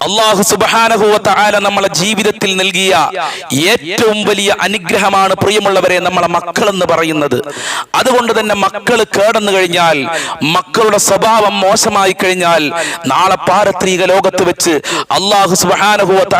അള്ളാഹു സുബാനഹുവത്ത നമ്മളെ ജീവിതത്തിൽ നൽകിയ ഏറ്റവും വലിയ അനുഗ്രഹമാണ് പ്രിയമുള്ളവരെ നമ്മളെ മക്കൾ എന്ന് പറയുന്നത്. അതുകൊണ്ട് തന്നെ മക്കൾ കേടന്നു കഴിഞ്ഞാൽ മക്കളുടെ സ്വഭാവം മോശമായി കഴിഞ്ഞാൽ നാളെ പാരത്രിക ലോകത്ത് വെച്ച് അള്ളാഹു സുബാനഹുവത്ത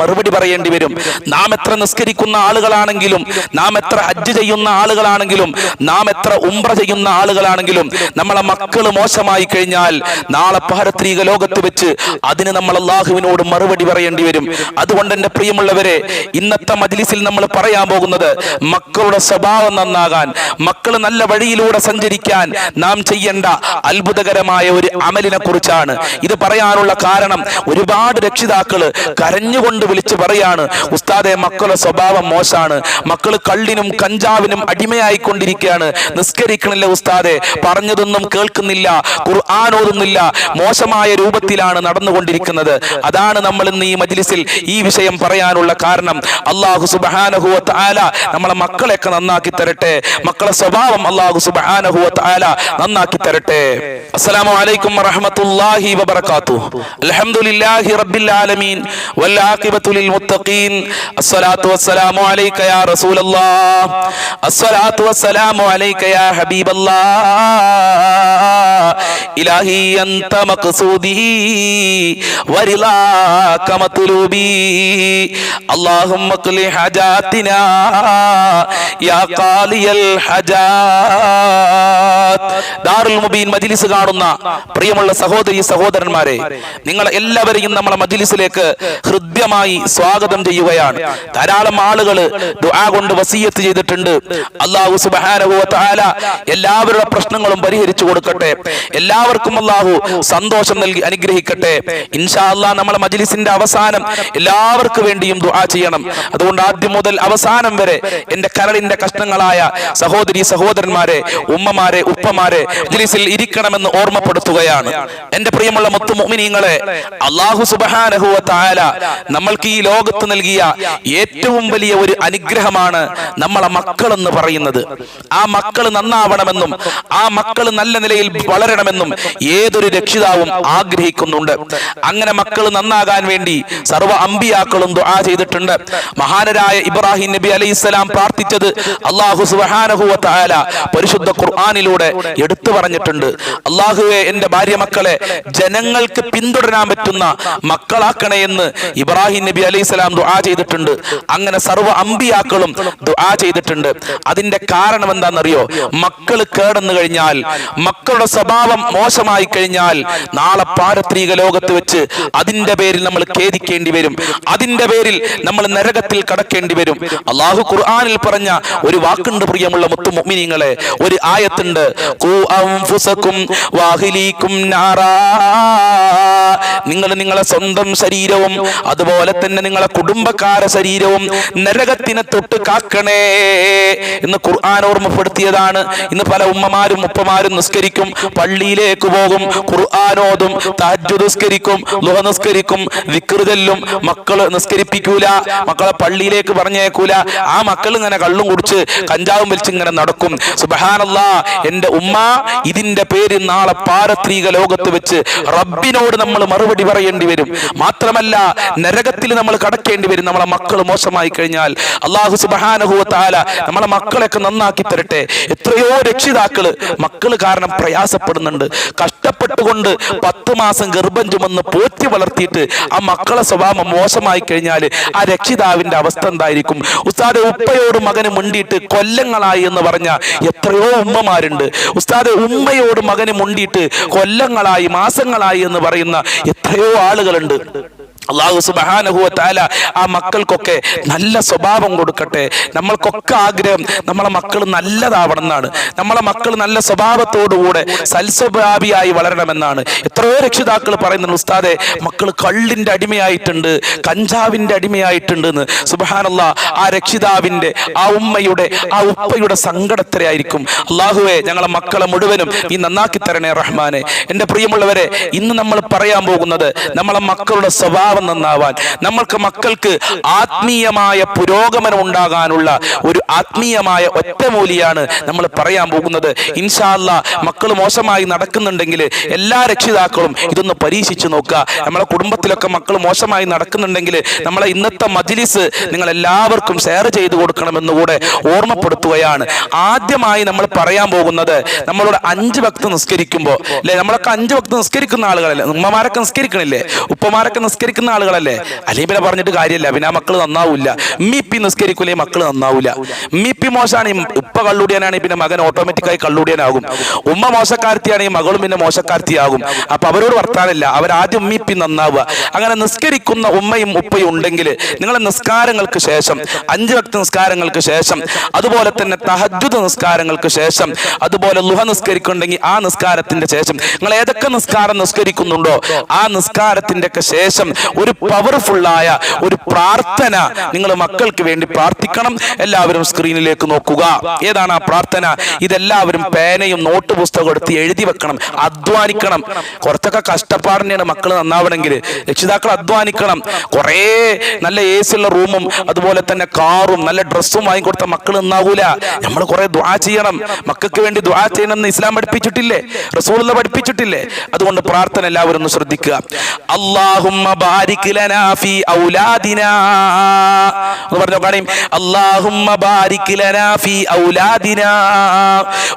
മറുപടി പറയേണ്ടി വരും. നാം എത്ര നിസ്കരിക്കുന്ന ആളുകളാണെങ്കിലും നാം എത്ര ഹജ്ജ് ചെയ്യുന്ന ആളുകളാണെങ്കിലും നാം എത്ര ഉംറ ചെയ്യുന്ന ആളുകളാണെങ്കിലും നമ്മളെ മക്കൾ മോശമായി കഴിഞ്ഞാൽ നാളെ പാരത്രിക ലോകത്ത് വെച്ച് അതിന് നമ്മൾ അള്ളാഹുവിനോട് മറുപടി പറയേണ്ടി വരും. അതുകൊണ്ട് എന്റെ പ്രിയമുള്ളവരെ ഇന്നത്തെ മജ്ലിസിൽ നമ്മൾ പറയാൻ പോകുന്നത് മക്കളുടെ സ്വഭാവം നന്നാകാൻ മക്കൾ നല്ല വഴിയിലൂടെ സഞ്ചരിക്കാൻ നാം ചെയ്യേണ്ട അത്ഭുതകരമായ ഒരു അമലിനെ കുറിച്ചാണ്. ഇത് പറയാനുള്ള കാരണം ഒരുപാട് രക്ഷിതാക്കൾ കരഞ്ഞുകൊണ്ട് വിളിച്ച് പറയാണ് ഉസ്താദെ മക്കളുടെ സ്വഭാവം മോശമാണ് മക്കൾ കള്ളിനും കഞ്ചാവിനും അടിമയായിക്കൊണ്ടിരിക്കുകയാണ് നിസ്കരിക്കണില്ല ഉസ്താദെ. പറഞ്ഞതൊന്നും കേൾക്കുന്നില്ല ഖുർആൻ ഓതുന്നില്ല മോശമായ രൂപത്തിലാണ് നടന്നുകൊണ്ടിരിക്കുന്നത്. അതാണ് നമ്മൾ ഇന്ന് ഈ മജ്ലിസിൽ ഈ വിഷയം പറയാനുള്ള കാരണം. അള്ളാഹു സുബാനഹുവത്ത് ആല നമ്മളെ മക്കളെയൊക്കെ നന്നാക്കി തരട്ടെ. മക്കളെ സ്വഭാവം അള്ളാഹു സുബാനഹുവത്ത് ആല നന്നാക്കി തരട്ടെ. അസ്സലാമു അലൈക്കും വറഹ്മത്തുള്ളാഹി വബറകാതുഹു. അൽഹംദുലില്ലാഹി റബ്ബിൽ ആലമീൻ. വൽ ലിൽ മുത്തഖീൻ. അസ്സലാത്തു വസ്സലാമു അലൈക യാ റസൂലല്ലാഹ്. അസ്സലാത്തു വസ്സലാമു അലൈക യാ ഹബീബല്ലാഹ്. ഇലാഹി അൻത اللهم اقل حاجاتنا يا قاضي الحاجات ദാറുൽ മുബീൻ മജ്ലിസ് കാണുന്ന പ്രിയമുള്ള സഹോദരി സഹോദരന്മാരെ നിങ്ങൾ എല്ലാവരെയും നമ്മളെ മജ്ലിസിലേക്ക് ഹൃദ്യമായി സ്വാഗതം ചെയ്യുകയാണ് ധാരാളം ആളുകൾ ദുആ കൊണ്ട് വസീയത്ത് ചെയ്തിട്ടുണ്ട് അള്ളാഹു സുബ്ഹാനഹു വ തആല എല്ലാവരുടെ പ്രശ്നങ്ങളും പരിഹരിച്ചു കൊടുക്കട്ടെ എല്ലാവർക്കും അള്ളാഹു സന്തോഷം നൽകി അനുഗ്രഹിക്കട്ടെ ഇൻഷാ അള്ളാഹ് നമ്മളെ മജ്ലിസിന്റെ അവസാനം എല്ലാവർക്കും വേണ്ടിയും ദുആ ചെയ്യണം. അതുകൊണ്ട് ആദ്യം മുതൽ അവസാനം വരെ എന്റെ കരളിന്റെ കഷ്ണങ്ങളായ സഹോദരി സഹോദരന്മാരെ ഉമ്മമാരെ ഉപ്പമാരെ മജ്ലിസിൽ ഇരിക്കണമെന്ന് ഓർമ്മപ്പെടുത്തുകയാണ്. എന്റെ പ്രിയമുള്ള മുത്തു മുഅ്മിനീങ്ങളെ അള്ളാഹു സുബ്ഹാനഹു വ തആല നമ്മൾക്ക് ഈ ലോകത്ത് നൽകിയ ഏറ്റവും വലിയ ഒരു അനുഗ്രഹമാണ് നമ്മളെ മക്കൾ എന്ന് പറയുന്നത്. ആ മക്കൾ നന്നാവണമെന്നും ആ മക്കൾ നല്ല നിലയിൽ വളരണമെന്നും ഏതൊരു രക്ഷിതാവും ആഗ്രഹിക്കുന്നുണ്ട്. അങ്ങനെ മക്കൾ നന്നാകാൻ വേണ്ടി സർവ അമ്പിയാക്കളും ദുആ ചെയ്തിട്ടുണ്ട്. മഹാനരായ ഇബ്രാഹിം നബി അലൈഹി സ്വലാം പ്രാർത്ഥിച്ചത് അള്ളാഹു സുബ്ഹാനഹു വ പരിശുദ്ധ ഖുർആാനിലൂടെ എടുത്തു പറഞ്ഞിട്ടുണ്ട്. അള്ളാഹുവെ എന്റെ ഭാര്യ മക്കളെ ജനങ്ങൾക്ക് പിന്തുടരാൻ പറ്റുന്ന മക്കളാക്കണേ എന്ന് ഇബ്രാഹിം നബി അലൈഹി സ്വലാം ദുആ ചെയ്തിട്ടുണ്ട്. അങ്ങനെ സർവ അമ്പിയാക്കളും ദുആ ചെയ്തിട്ടുണ്ട്. അതിന്റെ കാരണം എന്താണെന്നറിയോ? മക്കൾ കേടന്നു കഴിഞ്ഞാൽ മക്കളുടെ സ്വഭാവം മോശമായി കഴിഞ്ഞാൽ നാളെ പാരത്രിക ലോകത്ത് വെച്ച് അതിന്റെ പേരിൽ നമ്മൾ ഖേദിക്കേണ്ടി വരും. അതിന്റെ പേരിൽ നമ്മൾ നരകത്തിൽ കടക്കേണ്ടി വരും. അള്ളാഹു ഖുർആാനിൽ പറഞ്ഞ ഒരു വാക്കുണ്ട് പ്രിയമുള്ള മുത്തു മുഅ്മിനീങ്ങളെ. ഒരു ആയത്തുണ്ട്. ഖൂ നിങ്ങൾ നിങ്ങളെ സ്വന്തം ശരീരവും അതുപോലെ തന്നെ നിങ്ങളെ കുടുംബക്കാര ശരീരവും നരകത്തിനെ തൊട്ട് കാക്കണേ എന്ന് ഖുർആൻ ഓർമ്മപ്പെടുത്തിയതാണ്. ഇന്ന് പല ഉമ്മമാരും ഉപ്പമാരും നിസ്കരിക്കും പള്ളിയിലേക്ക് പോകും ഖുർആാനോതും നിസ്കരിക്കും ലുഹ നിസ്കരിക്കും വിക്രുതല്ലും മക്കൾ നിസ്കരിപ്പിക്കൂല മക്കളെ പള്ളിയിലേക്ക് പറഞ്ഞേക്കൂല ആ മക്കൾ ഇങ്ങനെ കള്ളും കുടിച്ച് കഞ്ചാവും വലിച്ച് ഇങ്ങനെ നടക്കും. സുബഹാനല്ലാ എന്റെ ഉമ്മ ഇതിന്റെ പേര് നാളെ പാരത്രീക ലോകത്ത് വെച്ച് റബ്ബിനോട് നമ്മൾ മറുപടി പറയേണ്ടി വരും. മാത്രമല്ല നരകത്തിൽ നമ്മൾ കടക്കേണ്ടി വരും. നമ്മളെ മക്കൾ മോശമായി കഴിഞ്ഞാൽ അള്ളാഹു സുബഹാനഹുവത്താല നമ്മളെ മക്കളെയൊക്കെ നന്നാക്കി തരട്ടെ. എത്രയോ രക്ഷിതാക്കൾ മക്കൾ കാരണം പ്രയാസപ്പെടുന്നുണ്ട്. കഷ്ടപ്പെട്ടുകൊണ്ട് പത്ത് മാസം ഗർഭം ചുമന്ന് പോറ്റി വളർത്തിയിട്ട് ആ മക്കളെ സ്വഭാവം മോശമായി കഴിഞ്ഞാൽ ആ രക്ഷിതാവിന്റെ അവസ്ഥ എന്തായിരിക്കും? ഉസ്താദ് ഉപ്പയോട് മകന് മുണ്ടിയിട്ട് കൊല്ലങ്ങളായി എന്ന് പറഞ്ഞ എത്രയോ ഉമ്മമാരുണ്ട്. ഉസ്താദ് ഉമ്മയോട് മകന് മുണ്ടിയിട്ട് കൊല്ലങ്ങളായി മാസങ്ങളായി എന്ന് പറയുന്ന എത്രയോ ആളുകളുണ്ട്. അള്ളാഹു സുബഹാനഹുവ താല ആ മക്കൾക്കൊക്കെ നല്ല സ്വഭാവം കൊടുക്കട്ടെ. നമ്മൾക്കൊക്കെ ആഗ്രഹം നമ്മളെ മക്കൾ നല്ലതാവണം എന്നാണ് നമ്മളെ മക്കൾ നല്ല സ്വഭാവത്തോടുകൂടെ സൽസ്വഭാവിയായി വളരണമെന്നാണ്. എത്രയോ രക്ഷിതാക്കൾ പറയുന്നുണ്ട് ഉസ്താദെ മക്കൾ കള്ളിന്റെ അടിമയായിട്ടുണ്ട് കഞ്ചാവിന്റെ അടിമയായിട്ടുണ്ട് എന്ന് സുബഹാനല്ലാ ആ രക്ഷിതാവിന്റെ ആ ഉമ്മയുടെ ആ ഉപ്പയുടെ സങ്കടത്തിലായിരിക്കും. അള്ളാഹുവെ ഞങ്ങളെ മക്കളെ മുഴുവനും ഈ നന്നാക്കി തരണേ റഹ്മാനെ. എന്റെ പ്രിയമുള്ളവരെ ഇന്ന് നമ്മൾ പറയാൻ പോകുന്നത് നമ്മളെ മക്കളുടെ സ്വഭാവം സ്വഭാവം നന്നാവാൻ. നമ്മൾക്ക് മക്കൾക്ക് ആത്മീയമായ പുരോഗമനം ഉണ്ടാകാനുള്ള ഒരു ആത്മീയമായ ഒറ്റമൂലിയാണ് നമ്മൾ പറയാൻ പോകുന്നത്. ഇൻഷാല്ല മക്കൾ മോശമായി നടക്കുന്നുണ്ടെങ്കിൽ എല്ലാ രക്ഷിതാക്കളും ഇതൊന്ന് പരീക്ഷിച്ചു നോക്കുക. നമ്മളെ കുടുംബത്തിലൊക്കെ മക്കൾ മോശമായി നടക്കുന്നുണ്ടെങ്കിൽ നമ്മളെ ഇന്നത്തെ മജിലിസ് നിങ്ങൾ എല്ലാവർക്കും ഷെയർ ചെയ്തു കൊടുക്കണമെന്ന് കൂടെ ഓർമ്മപ്പെടുത്തുകയാണ്. ആദ്യമായി നമ്മൾ പറയാൻ പോകുന്നത് നമ്മളോട് അഞ്ച് ഭക്ത് നിസ്കരിക്കുമ്പോൾ അല്ലെ? നമ്മളൊക്കെ അഞ്ച് ഭക്ത് നിസ്കരിക്കുന്ന ആളുകളല്ലേ? ഉമ്മമാരൊക്കെ നിസ്കരിക്കണില്ലേ? ഉപ്പമാരൊക്കെ നിസ്കരിക്കുന്ന ആളുകളല്ലേ? അല്ലെങ്കിൽ പിന്നെ പറഞ്ഞിട്ട് കാര്യമില്ല. പിന്നെ ആ മക്കൾ നന്നാവില്ല. ഉമ്മിപ്പി നിസ്കരിക്കൂലേ മക്കൾ നന്നാവില്ല ഉമ്മിപ്പി മോശമാണ് ഉപ്പ കള്ളുടിയാനാണെങ്കിൽ പിന്നെ മകൻ ഓട്ടോമാറ്റിക്കായി കള്ളുടിയാനാകും. ഉമ്മ മോശക്കാർത്തിയാണെങ്കിൽ മകളും പിന്നെ മോശക്കാർത്തിയാകും അപ്പൊ അവരോട് വർത്താനല്ല. അവരാദ്യം ഉമ്മിപ്പി നന്നാവുക. അങ്ങനെ നിസ്കരിക്കുന്ന ഉമ്മയും ഉപ്പയും ഉണ്ടെങ്കിൽ നിങ്ങളെ നിസ്കാരങ്ങൾക്ക് ശേഷം അഞ്ച് ഭക്ത നിസ്കാരങ്ങൾക്ക് ശേഷം അതുപോലെ തന്നെ തഹജുദ് നിസ്കാരങ്ങൾക്ക് ശേഷം അതുപോലെ ലുഹ നിസ്കരിക്കുന്നുണ്ടെങ്കിൽ ആ നിസ്കാരത്തിന്റെ ശേഷം നിങ്ങൾ ഏതൊക്കെ നിസ്കാരം നിസ്കരിക്കുന്നുണ്ടോ ആ നിസ്കാരത്തിന്റെ ഒക്കെ ശേഷം ഒരു പവർഫുള്ളായ ഒരു പ്രാർത്ഥന നിങ്ങൾ മക്കൾക്ക് വേണ്ടി പ്രാർത്ഥിക്കണം. എല്ലാവരും സ്ക്രീനിലേക്ക് നോക്കുക. ഏതാണ് ആ പ്രാർത്ഥന? ഇതെല്ലാവരും പേനയും നോട്ട് പുസ്തകം എടുത്ത് എഴുതി വെക്കണം. അധ്വാനിക്കണം. കുറച്ചൊക്കെ കഷ്ടപ്പാടിനെയാണ് മക്കൾ നന്നാവണമെങ്കിൽ രക്ഷിതാക്കൾ അധ്വാനിക്കണം. കുറേ നല്ല എ സി ഉള്ള റൂമും അതുപോലെ തന്നെ കാറും നല്ല ഡ്രസ്സും വാങ്ങിക്കൊടുത്ത മക്കൾ നന്നാവൂല. നമ്മൾ കുറെ ദ്വാ ചെയ്യണം. മക്കൾക്ക് വേണ്ടി ദ്വാ ചെയ്യണമെന്ന് ഇസ്ലാം പഠിപ്പിച്ചിട്ടില്ലേ? റസൂൾ പഠിപ്പിച്ചിട്ടില്ലേ? അതുകൊണ്ട് പ്രാർത്ഥന എല്ലാവരും ഒന്ന് ശ്രദ്ധിക്കുക. അള്ളാഹുമ്മ ബാരിക് ലനാ ഫീ ഔലാദിനാ എന്ന് പറഞ്ഞു കാണിയും അള്ളാഹുമ്മ ബാരിക് ലനാ ഫീ ഔലാദിനാ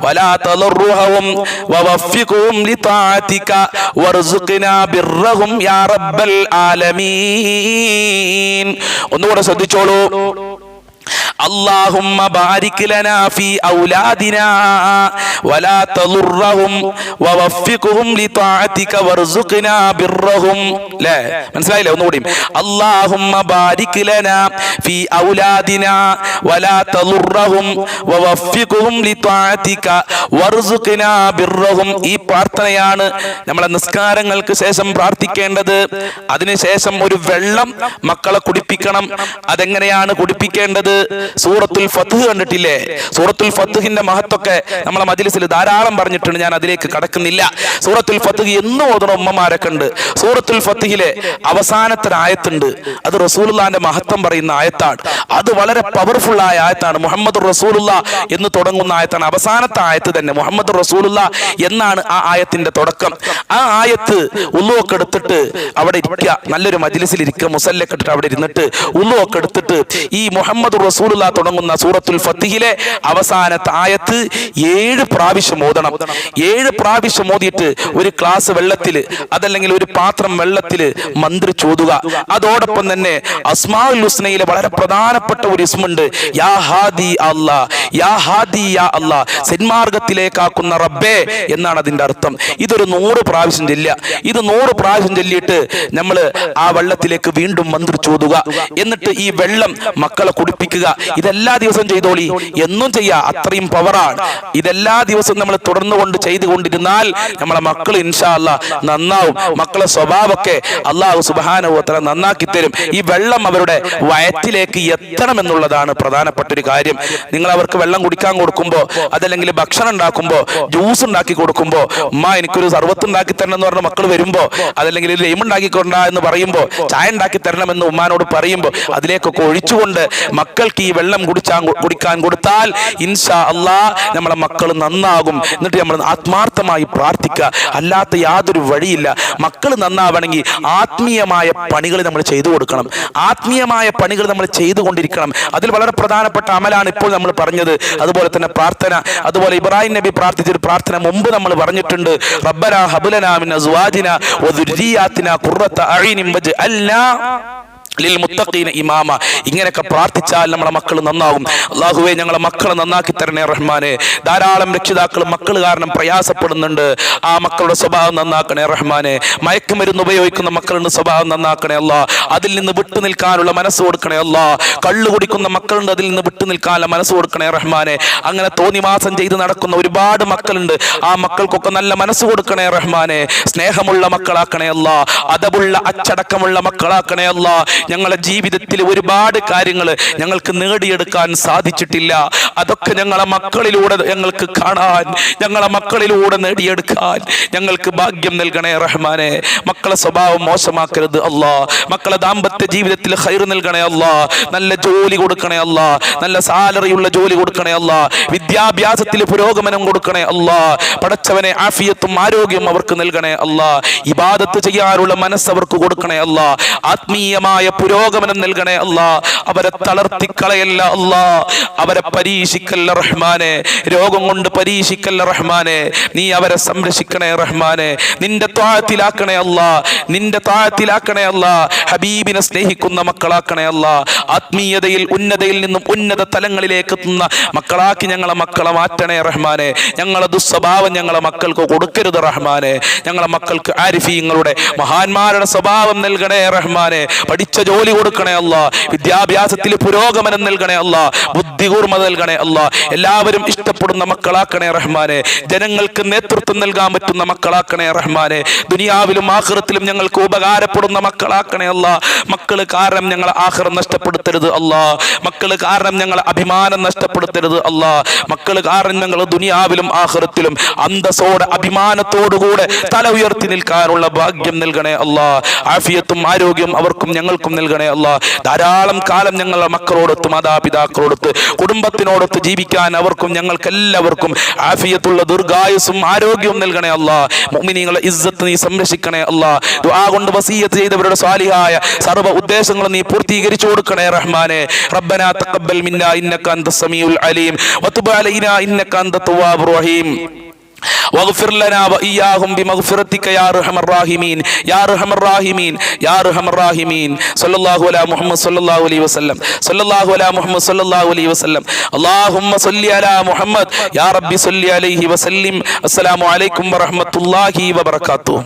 വലാ തളറുഹും വവഫിഖും ലിതാഅതിക വർസുഖ്നാ ബിർറഹും യാ റബ്ബൽ ആലമീൻ. ഒന്നുകൂടെ ശ്രദ്ധിച്ചോളൂ. اللهم بارك لنا في أولادنا ولا تضرهم ووفقهم لطاعتك وارزقنا برهم لا മനസ്സിലായില്ലേ ഒന്നുകൂടി اللهم بارك لنا في أولادنا ولا تضرهم ووفقهم لطاعتك وارزقنا برهم ഈ പ്രാർത്ഥനയാണ് നമ്മളെ നിസ്കാരങ്ങൾക്ക് ശേഷം പ്രാർത്ഥിക്കേണ്ടത് അതിനുശേഷം ഒരു വെള്ളം മക്കളെ കുടിപ്പിക്കണം അതെങ്ങനെയാണ് കുടിപ്പിക്കേണ്ടത് സൂറത്തുൽ ഫത്ത് കണ്ടിട്ടില്ലേ? സൂറത്തുൽ ഫത്തുഹിന്റെ മഹത്വമൊക്കെ നമ്മളെ മജിലിസിൽ ധാരാളം പറഞ്ഞിട്ടുണ്ട്. ഞാൻ അതിലേക്ക് കടക്കുന്നില്ല. സൂറത്തുൽ ഫത്ത് എന്ന് ഓതണം ഉമ്മമാരൊക്കെ ഉണ്ട്. സൂറത്തുൽ ഫത്തുഹിലെ അവസാനത്തെ ആയത്തുണ്ട്. അത് റസൂലുള്ളാന്റെ മഹത്വം പറയുന്ന ആയത്താണ്. അത് വളരെ പവർഫുൾ ആയ ആയത്താണ്. മുഹമ്മദ് റസൂലുള്ള എന്ന് തുടങ്ങുന്ന ആയത്താണ്. അവസാനത്തെ ആയത്ത് തന്നെ മുഹമ്മദ് റസൂലുള്ള എന്നാണ് ആ ആയത്തിന്റെ തുടക്കം. ആ ആയത്ത് ഉള്ളുവൊക്കെ എടുത്തിട്ട് അവിടെ ഇരിക്കുക നല്ലൊരു മജിലിസിൽ ഇരിക്കുക മുസല്ലൊക്കെ ഇട്ടിട്ട് അവിടെ ഇരുന്നിട്ട് ഉള്ളുവൊക്കെ എടുത്തിട്ട് ഈ മുഹമ്മദ് റസൂലുള്ള തുടങ്ങുന്ന സൂറത്തുൽ ഫത്തിഹിലെ അവസാനത്തെ ആയത്ത് ഏഴ് പ്രാവശ്യം ഓതണം. ഏഴ് പ്രാവശ്യം ഓതിയിട്ട് ഒരു ക്ലാസ് വെള്ളത്തിൽ അതല്ലെങ്കിൽ ഒരു പാത്രം വെള്ളത്തിൽ മന്ത്രി ചോതുക അതോടൊപ്പം തന്നെ അസ്മാഉൽ ഹുസ്നയിലെ വളരെ പ്രധാനപ്പെട്ട ഒരു ഇസ്മുണ്ട്. യാ ഹാദി അല്ലാ യാ ഹാദി യാ അല്ലാ സന്മാർഗത്തിലേക്കാക്കുന്ന റബ്ബേ എന്നാണ് അതിന്റെ അർത്ഥം. ഇതൊരു നൂറ് പ്രാവശ്യം ചെല്ലുക. ഇത് നൂറ് പ്രാവശ്യം ചൊല്ലിയിട്ട് നമ്മൾ ആ വെള്ളത്തിലേക്ക് വീണ്ടും മന്ത്രി ചോതുക എന്നിട്ട് ഈ വെള്ളം മക്കളെ കുടിപ്പിക്കുക. ഇതെല്ലാ ദിവസവും ചെയ്തോളി. എന്നും ചെയ്യാ. അത്രയും പവറാണ്. ഇതെല്ലാ ദിവസവും നമ്മൾ തുടർന്നു കൊണ്ട് ചെയ്തുകൊണ്ടിരുന്നാൽ നമ്മളെ മക്കൾ ഇൻഷാ അല്ല നന്നാവും. മക്കളെ സ്വഭാവമൊക്കെ അള്ളാഹു സുബാനുഭവത്തല നന്നാക്കി തരും. ഈ വെള്ളം അവരുടെ വയറ്റിലേക്ക് എത്തണം എന്നുള്ളതാണ് പ്രധാനപ്പെട്ട ഒരു കാര്യം. നിങ്ങൾ അവർക്ക് വെള്ളം കുടിക്കാൻ കൊടുക്കുമ്പോൾ അതല്ലെങ്കിൽ ഭക്ഷണം ഉണ്ടാക്കുമ്പോൾ ജ്യൂസ് ഉണ്ടാക്കി കൊടുക്കുമ്പോൾ ഉമ്മ എനിക്കൊരു സർവത്ത് ഉണ്ടാക്കി തരണം എന്ന് പറഞ്ഞ മക്കൾ വരുമ്പോൾ അതല്ലെങ്കിൽ ഒരു ലൈം ഉണ്ടാക്കി കൊണ്ടാ എന്ന് പറയുമ്പോൾ ചായ ഉണ്ടാക്കി തരണം എന്ന് ഉമ്മാനോട് പറയുമ്പോൾ അതിലേക്കൊക്കെ ഒഴിച്ചുകൊണ്ട് മക്കൾക്ക് ഈ വെള്ളം കുടിച്ചാൽ കുടിക്കാൻ കൊടുത്താൽ ഇൻഷാ അള്ളാ നമ്മളെ മക്കൾ നന്നാകും. എന്നിട്ട് നമ്മൾ ആത്മാർത്ഥമായി പ്രാർത്ഥിക്കുക. അല്ലാത്ത യാതൊരു വഴിയില്ല. മക്കൾ നന്നാവണമെങ്കിൽ ആത്മീയമായ പണികൾ നമ്മൾ ചെയ്തു കൊടുക്കണം. ആത്മീയമായ പണികൾ നമ്മൾ ചെയ്തുകൊണ്ടിരിക്കണം അതിൽ വളരെ പ്രധാനപ്പെട്ട അമലാണ് ഇപ്പോൾ നമ്മൾ പറഞ്ഞത്. അതുപോലെ തന്നെ പ്രാർത്ഥന. അതുപോലെ ഇബ്രാഹിം നബി പ്രാർത്ഥിച്ചൊരു പ്രാർത്ഥന മുമ്പ് നമ്മൾ പറഞ്ഞിട്ടുണ്ട്. റബ്ബന ഹബുലന മിൻ അസ്വാജിന വദുരിയാത്തിന ഖുർറത അഈനിൻ വജ്അൽനാ. ലിൽ ഇമാമ. ഇങ്ങനെയൊക്കെ പ്രാർത്ഥിച്ചാൽ നമ്മുടെ മക്കൾ നന്നാവും. അള്ളാഹുവെ ഞങ്ങളെ മക്കളെ നന്നാക്കി തരണേ റഹ്മാനെ. ധാരാളം രക്ഷിതാക്കൾ മക്കൾ കാരണം പ്രയാസപ്പെടുന്നുണ്ട്. ആ മക്കളുടെ സ്വഭാവം നന്നാക്കണേ റഹ്മാനെ. മയക്കുമരുന്ന് ഉപയോഗിക്കുന്ന മക്കളുടെ സ്വഭാവം നന്നാക്കണേ അല്ല. അതിൽ നിന്ന് വിട്ടു നിൽക്കാനുള്ള മനസ്സ് കൊടുക്കണേ അല്ല. കള്ളു കുടിക്കുന്ന മക്കളുണ്ട് അതിൽ നിന്ന് വിട്ടു നിൽക്കാനുള്ള മനസ്സ് കൊടുക്കണേ റഹ്മാനെ. അങ്ങനെ തോന്നിവാസം ചെയ്ത് നടക്കുന്ന ഒരുപാട് മക്കളുണ്ട്. ആ മക്കൾക്കൊക്കെ നല്ല മനസ്സ് കൊടുക്കണേ റഹ്മാനെ. സ്നേഹമുള്ള മക്കളാക്കണേ അല്ല. അതവുള്ള അച്ചടക്കമുള്ള മക്കളാക്കണേ അല്ല. ഞങ്ങളെ ജീവിതത്തിൽ ഒരുപാട് കാര്യങ്ങൾ ഞങ്ങൾക്ക് നേടിയെടുക്കാൻ സാധിച്ചിട്ടില്ല. അതൊക്കെ ഞങ്ങളെ മക്കളിലൂടെ ഞങ്ങൾക്ക് കാണാൻ ഞങ്ങളെ മക്കളിലൂടെ നേടിയെടുക്കാൻ ഞങ്ങൾക്ക് ഭാഗ്യം നൽകണേ റഹ്മാനെ. മക്കളെ സ്വഭാവം മോശമാക്കരുത് അല്ലാ. മക്കളെ ദാമ്പത്യ ജീവിതത്തിൽ ഹൈർ നൽകണേ അല്ലാ. നല്ല ജോലി കൊടുക്കണേ അല്ലാ. നല്ല സാലറിയുള്ള ജോലി കൊടുക്കണേ അല്ലാ. വിദ്യാഭ്യാസത്തിൽ പുരോഗമനം കൊടുക്കണേ അല്ലാ. പഠിച്ചവനെ ആഫിയത്തും ആരോഗ്യവും അവർക്ക് നൽകണേ അല്ലാ. ഇബാദത്ത് ചെയ്യാനുള്ള മനസ്സ് അവർക്ക് കൊടുക്കണേ അല്ലാ. ആത്മീയമായ പുരോഗമനം നൽകണേ അല്ല. അവരെ തളർത്തിക്കളയല്ല അല്ല. അവരെ പരീക്ഷിക്കല്ല റഹ്മാനെ. രോഗം കൊണ്ട് പരീക്ഷിക്കല്ല റഹ്മാനെ. നീ അവരെ സംരക്ഷിക്കണേ റഹ്മാനെ. നിന്റെ താഴത്തിലാക്കണേ അല്ല. നിന്റെ താഴത്തിലാക്കണേ അല്ല. ഹബീബിനെ സ്നേഹിക്കുന്ന മക്കളാക്കണേ അല്ല. ആത്മീയതയിൽ ഉന്നതയിൽ നിന്നും ഉന്നത തലങ്ങളിലേക്ക് എത്തുന്ന മക്കളാക്കി ഞങ്ങളെ മക്കളെ മാറ്റണേ റഹ്മാനെ. ഞങ്ങളെ ദുസ്വഭാവം ഞങ്ങളെ മക്കൾക്ക് കൊടുക്കരുത് റഹ്മാനെ. ഞങ്ങളെ മക്കൾക്ക് ആരിഫീങ്ങളുടെ മഹാന്മാരുടെ സ്വഭാവം നൽകണേ റഹ്മാനെ. പഠിച്ച ജോലി കൊടുക്കണേ അല്ല. വിദ്യാഭ്യാസത്തിൽ പുരോഗമനം നൽകണേ അല്ല. ബുദ്ധി കൂർമ്മ നൽകണേ അല്ല. എല്ലാവരും ഇഷ്ടപ്പെടുന്ന മക്കളാക്കണേ റഹ്മാനെ. ജനങ്ങൾക്ക് നേതൃത്വം നൽകാൻ പറ്റുന്ന മക്കളാക്കണേ റഹ്മാനെ. ദുനിയാവിലും ആഹ്റത്തിലും ഞങ്ങൾക്ക് ഉപകാരപ്പെടുന്ന മക്കളാക്കണേ അല്ല. മക്കൾ കാരണം ഞങ്ങൾ ആഹ്റം നഷ്ടപ്പെടുത്തരുത് അല്ല. മക്കൾ കാരണം ഞങ്ങൾ അഭിമാനം നഷ്ടപ്പെടുത്തരുത് അല്ല. മക്കൾ കാരണം ഞങ്ങൾ ദുനിയാവിലും ആഹ്റത്തിലും അന്തസ്സോടെ അഭിമാനത്തോടുകൂടെ തല ഉയർത്തി നിൽക്കാനുള്ള ഭാഗ്യം നൽകണേ അല്ല. ആഫിയത്തും ആരോഗ്യം അവർക്കും ഞങ്ങൾക്കും നൽകണേ അല്ല. ധാരാളം കാലം ഞങ്ങളുടെ മക്കളോടൊത്ത് മാതാപിതാക്കളോടൊത്ത് കുടുംബത്തിനോടൊത്ത് ജീവിക്കാൻ അവർക്കും ഞങ്ങൾക്ക് എല്ലാവർക്കും ആഫിയത്തുള്ള ദീർഘായുസും ആരോഗ്യവും നൽകണേ അല്ല. മുഅ്മിനീങ്ങളെ ഇസ്സത്ത് നീ സംരക്ഷിക്കണേ അല്ല. ദുആ കൊണ്ട് വസീയത്ത് ചെയ്തവരുടെ സ്വാലിഹായ സർവ ഉദ്ദേശങ്ങളും നീ പൂർത്തീകരിച്ചു കൊടുക്കണേ റഹ്മാനെ. റബ്ബനാ തഖബ്ബൽ മിന്നാ ഇന്നക സമീഉൽ അലീം. വതുബ് അലൈനാ ഇന്നക തവ്വാബുർ റഹീം. واغفر لنا وإياهم بمغفرتك يا أرحم الراحمين يا أرحم الراحمين يا أرحم الراحمين. صلى الله على محمد صلى الله عليه وسلم. صلى الله على محمد صلى الله عليه وسلم. اللهم صل على محمد. يا ربي صل عليه وسلم. السلام عليكم ورحمة الله وبركاته.